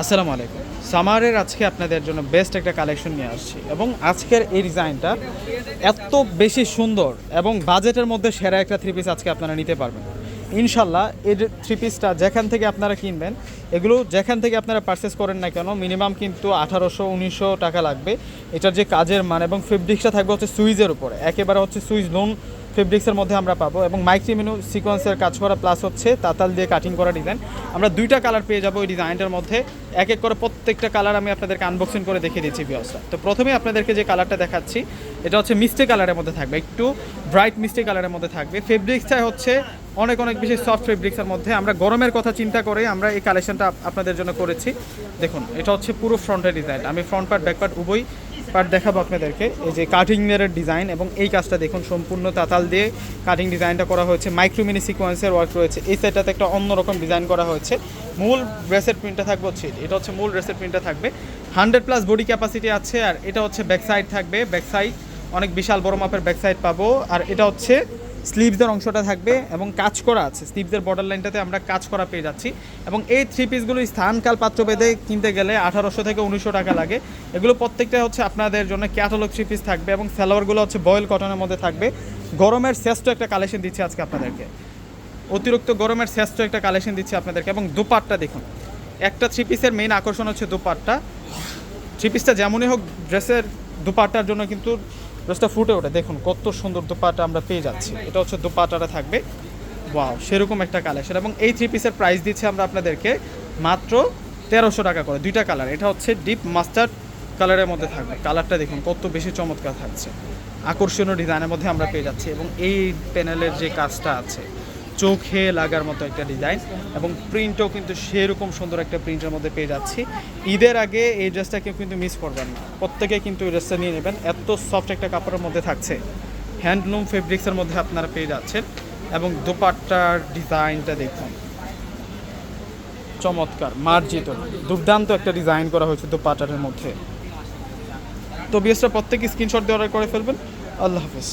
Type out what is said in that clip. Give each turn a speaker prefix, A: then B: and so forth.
A: আসসালামু আলাইকুম। সামারের আজকে আপনাদের জন্য বেস্ট একটা কালেকশন নিয়ে আসছি এবং আজকের এই ডিজাইনটা এত বেশি সুন্দর এবং বাজেটের মধ্যে সেরা একটা থ্রি পিস আজকে আপনারা নিতে পারবেন। ইনশাল্লাহ এই থ্রি পিসটা যেখান থেকে আপনারা কিনবেন, এগুলো যেখান থেকে আপনারা পারচেস করেন না কেন মিনিমাম কিন্তু আঠারোশো, উনিশশো টাকা লাগবে। এটার যে কাজের মান এবং ফেব্রিক্সটা থাকবে হচ্ছে সুইজের উপরে। একেবারে হচ্ছে সুইজ লোন ফেব্রিক্সের মধ্যে আমরা পাবো এবং মাইক্রিমিনু সিকোয়েন্সের কাজ করা প্লাস হচ্ছে তাতাল দিয়ে কাটিং করা ডিজাইন আমরা দুইটা কালার পেয়ে যাব ওই ডিজাইনটার মধ্যে। এক এক করে প্রত্যেকটা কালার আমি আপনাদেরকে আনবক্সিং করে দেখিয়ে দিচ্ছি ভিওসটা তো প্রথমে আপনাদেরকে যে কালারটা দেখাচ্ছি, এটা হচ্ছে মিষ্টি কালারের মধ্যে থাকবে। একটু ব্রাইট মিস্টে কালারের মধ্যে থাকবে। ফেব্রিক্সটা হচ্ছে অনেক অনেক বেশি সফট ফেব্রিক্সের মধ্যে। আমরা গরমের কথা চিন্তা করে আমরা এই কালেকশনটা আপনাদের জন্য করেছি। দেখুন, এটা হচ্ছে পুরো ফ্রন্টের ডিজাইন আমি ফ্রন্ট পার্ট ব্যাক পার্ট উভয় পার্ট দেখাবো আপনাদেরকে। এই যে কাটিং এর ডিজাইন এবং এই কাজটা দেখুন, সম্পূর্ণ তাতাল দিয়ে কাটিং ডিজাইনটা করা হয়েছে। মাইক্রোমিনি সিকোয়েন্সের ওয়ার্ক রয়েছে। এই সাইডটাতে একটা অন্যরকম ডিজাইন করা হয়েছে। মূল ড্রেসের প্রিন্টটা থাকবে হচ্ছে এটা। হচ্ছে মূল ড্রেসের প্রিন্টটা থাকবে। হান্ড্রেড প্লাস বডি ক্যাপাসিটি আছে আর এটা হচ্ছে ব্যাক সাইড থাকবে। ব্যাক সাইড অনেক বিশাল বড় মাপের ব্যাক সাইড পাবো। আর এটা হচ্ছে স্লিভসের অংশটা থাকবে এবং কাজ করা আছে। স্লিভসের বর্ডার লাইনটাতে আমরা কাজ করা পেয়ে যাচ্ছি। এবং এই থ্রি পিসগুলো স্থানকাল পাত্রভেদে কিনতে গেলে আঠারোশো থেকে উনিশশো টাকা লাগে। এগুলো প্রত্যেকটা হচ্ছে আপনাদের জন্য ক্যাটালগ থ্রি পিস থাকবে এবং সালোয়ারগুলো হচ্ছে বয়েল কটনের মধ্যে থাকবে। গরমের শ্রেষ্ঠ একটা কালেকশন দিচ্ছে আজকে আপনাদেরকে। অতিরিক্ত গরমের শ্রেষ্ঠ একটা কালেকশন দিচ্ছে আপনাদেরকে এবং দুপাটটা দেখুন। একটা থ্রি পিসের মেইন আকর্ষণ হচ্ছে দুপাটটা। থ্রি পিসটা যেমনই হোক ড্রেসের দুপাট্টার জন্য কিন্তু ড্রেসটা ফুটে ওঠে। দেখুন, কত সুন্দর দোপাটা আমরা পেয়ে যাচ্ছি। এটা হচ্ছে দোপাটাটা থাকবে। ওয়াও সেরকম একটা কালেকশন এবং এই থ্রি পিসের প্রাইস দিচ্ছি আমরা আপনাদেরকে মাত্র তেরোশো টাকা করে। দুইটা কালার এটা হচ্ছে ডিপ মাস্টার্ড কালারের মধ্যে থাকবে। কালারটা দেখুন, কত বেশি চমৎকার থাকছে। আকর্ষণীয় ডিজাইনের মধ্যে আমরা পেয়ে যাচ্ছি। এবং এই প্যানেলের যে কাজটা আছে চোখে লাগার মতো একটা ডিজাইন এবং প্রিন্টও কিন্তু সেরকম সুন্দর একটা প্রিন্টের মধ্যে পেয়ে যাচ্ছি। ঈদের আগে এই ড্রেসটা কেউ কিন্তু মিস করবেন না। প্রত্যেকে কিন্তু এই ড্রেসটা নিয়ে নেবেন। এত সফট একটা কাপড়ের মধ্যে থাকছে। হ্যান্ডলুম ফেব্রিক্সের মধ্যে আপনারা পেয়ে যাচ্ছেন এবং দোপাট্টার ডিজাইনটা দেখুন। চমৎকার, মার্জিত। দুর্দান্ত একটা ডিজাইন করা হয়েছে দোপাট্টার মধ্যে। তো বিএসটা প্রত্যেকে স্ক্রিনশট দিয়ে অর্ডার করে ফেলবেন। আল্লাহ হাফেজ।